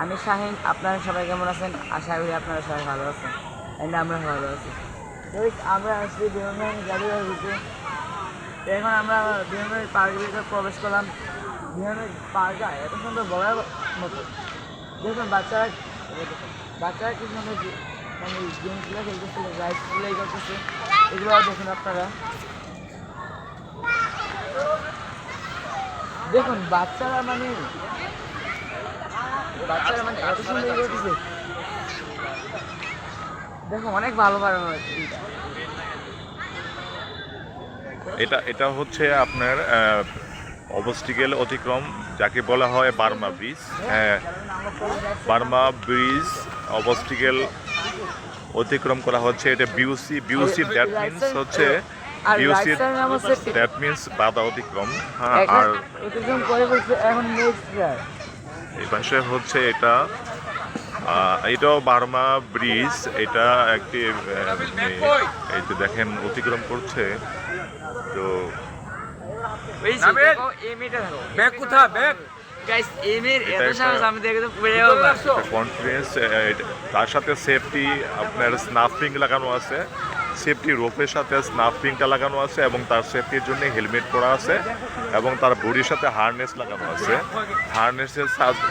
আমি শাহিন, আপনারা সবাই কেমন আছেন? আশা করি আপনারা সবাই ভালো আছেন। এন্ড আমরা ভালো আছি। আমরা আসছি বিমান গাড়ি ঘুরতে এখন আমরা বিমানের পার্কের ভিতরে প্রবেশ করলাম। বিমানের পার্কটা এত সুন্দর বড়ার মতো। দেখুন, বাচ্চারা বাচ্চারা কি সুন্দর মানে গেমগুলো খেলতেছে রাইডসগুলো এই করতেছে। এগুলো দেখুন আপনারা। দেখুন, বাচ্চারা মানে বাচ্চারা মানে এত সুন্দর করতেছে দেখো অনেক ভালো ভালো এটা। এটা হচ্ছে আপনার অবস্টিকেল অতিক্রম যাকে বলা হয় বার্মা ব্রিজ। হ্যাঁ বার্মা ব্রিজ অবস্টিকেল অতিক্রম করা হচ্ছে। এটা বিউসি বিউসি দ্যাট মিনস হচ্ছে বিউসি দ্যাট মিনস বাধা অতিক্রম। হ্যাঁ আর অতিক্রম করে এখন নেক্সট এই পাশে হচ্ছে এটা আহ, এটাও বার্মা ব্রিজ এটা একটি এই যে দেখেন অতিক্রম করছে। তো তার সাথে সেফটি আপনার স্নাফিং লাগানো আছে। সেফটি রোপের সাথে স্নাফিংটা লাগানো আছে এবং তার সেফটির জন্য হেলমেট পরা আছে এবং তার বডির সাথে হারনেস লাগানো আছে। হারনেসের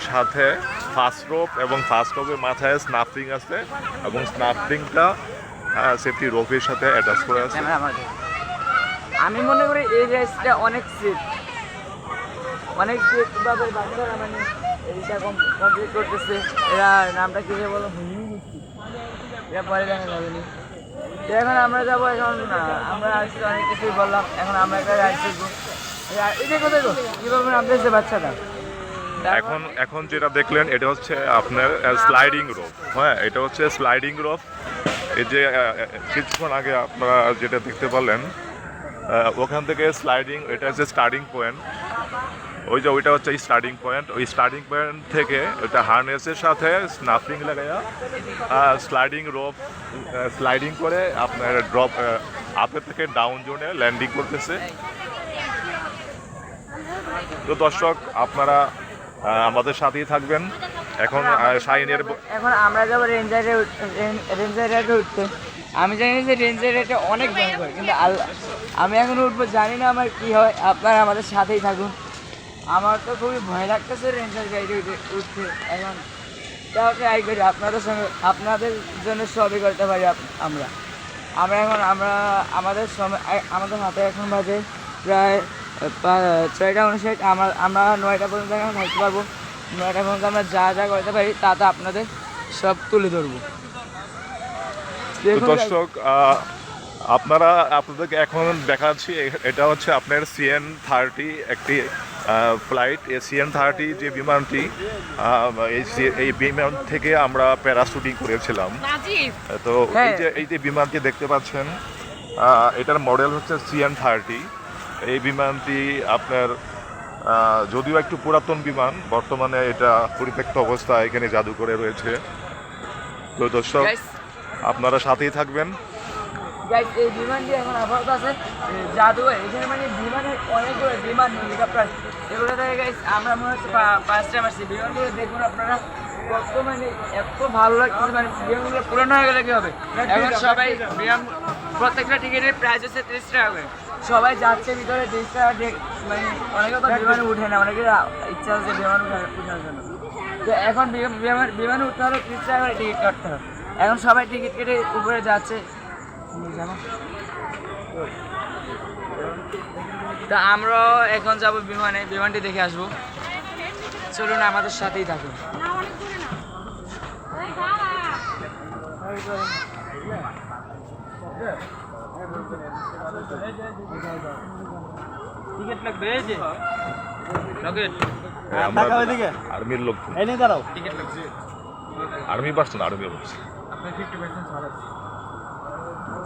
সাথে ফার্স্ট রোপ এবং ফার্স্ট রোপের মাথায় স্নাফিং আছে এবং স্নাফিংটা সেফটি রোপের সাথে অ্যাটাচ করে আছে। আমি মনে করি এই রেসটা অনেক সেফ অনেক সেফ ভাবে বাচ্চারা মানে এইটা কমপ্লিট করতেছে, এরা নামটা কি বলো? এটা পরে দেখা যাবে নি। এখন আমরা যাব এখন আমরা আসছি অনেক কিছুই বললাম, এখন আমরা একটা রাইড এখন এখন যেটা দেখলেন, এটা হচ্ছে আপনার স্লাইডিং রোপ হ্যাঁ এটা হচ্ছে স্লাইডিং রোপ এই যে কিছুক্ষণ আগে আপনারা যেটা দেখতে পারলেন ওখান থেকে স্লাইডিং এটা হচ্ছে স্টার্টিং পয়েন্ট ওই যে ওইটা হচ্ছে স্টার্টিং পয়েন্ট ওই স্টার্টিং পয়েন্ট থেকে ওইটা হার্নেসের সাথে স্নাফিং লাগাইয়া স্লাইডিং রোপ স্লাইডিং করে আপনার ড্রপ আপের থেকে ডাউন জোনে ল্যান্ডিং করতেছে। তো দর্শক, আপনারা আমাদের সাথেই থাকবেন। এখন ব- এখন আমরা যাব রেঞ্জারে রেঞ্জার রেটে উঠতে। আমি জানি যে রেঞ্জার রেটে অনেক ভয়ঙ্কর কিন্তু আল্লাহ আমি এখন উঠবো, জানি না আমার কি হয়। আপনারা আমাদের সাথেই থাকুন। আমার তো খুবই ভয় লাগতেছে রেঞ্জার গাড়ি উঠে উঠতে। এখন তাও ট্রাই করি আপনাদের সঙ্গে আপনাদের জন্য সবই করতে পারি আমরা। আমরা এখন আমরা আমাদের সময় আমাদের হাতে এখন বাজে প্রায় ছয়টা উনষাট। আমরা আমরা নয়টা পর্যন্ত এখন থাকতে পারব। নয়টা পর্যন্ত আমরা যা যা করতে পারি তা তা আপনাদের সব তুলে ধরবো। দর্শক আপনারা আপনাদেরকে এখন দেখাচ্ছি এটা হচ্ছে আপনার সিএন থার্টি একটি ফ্লাইট এই সিএন থার্টি যে বিমানটি এই বিমান থেকে আমরা প্যারাশুটিং করেছিলাম। তো এই হ্যাঁ। যে এই যে বিমানটি দেখতে পাচ্ছেন আহ, এটার মডেল হচ্ছে সিএন থার্টি এই বিমানটি আপনার আহ, যদিও একটু পুরাতন বিমান বর্তমানে এটা পরিত্যক্ত অবস্থা এখানে জাদুঘরে রয়েছে। তো দর্শক আপনারা সাথেই থাকবেন। এই বিমানটি এখন আপাতত আছে জাদুঘর এখানে মানে বিমানের অনেকগুলো বিমান হেলিকপ্টার এগুলো থেকে গাইস আমরা মনে হচ্ছে ফার্স্ট টাইম আসছি। বিমানগুলো দেখুন আপনারা। কত মানে এত ভালো মানে হয়ে গেলে কি হবে? এখন সবাই বিমান প্রত্যেকটা টিকিটের তিরিশ টাকা করে। সবাই যাচ্ছে ভিতরে টাকা মানে উঠে না, অনেকের ইচ্ছা বিমান তো এখন বিমান বিমান- উঠতে হলে তিরিশ টাকা করে টিকিট কাটতে হবে। এখন সবাই টিকিট কেটে উপরে যাচ্ছে। তা আমরাও এখন যাব বিমানে বিমানটি দেখে আসব। চলুন আমাদের সাথেই থাকুন। টিকিট লাগবে এই যে। লকেট হ্যাঁ, আমরা। আর্মির লোক। এই নিয়ে দাঁড়াও। টিকিট লাগছে আর্মি আর্মি বলছে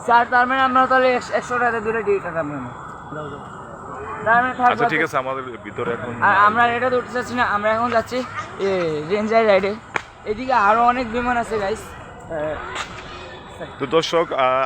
স্যার তার মানে আমরা তাহলে একশো- টাকা দূরে টিকিট কাটাবো আচ্ছা ঠিক আছে আমাদের ভিতরে এখন আর আমরা এটা তো উঠতে চাচ্ছি না আমরা এখন যাচ্ছি রেঞ্জার রাইডে। এদিকে আরও অনেক বিমান আছে গাইস তো দর্শক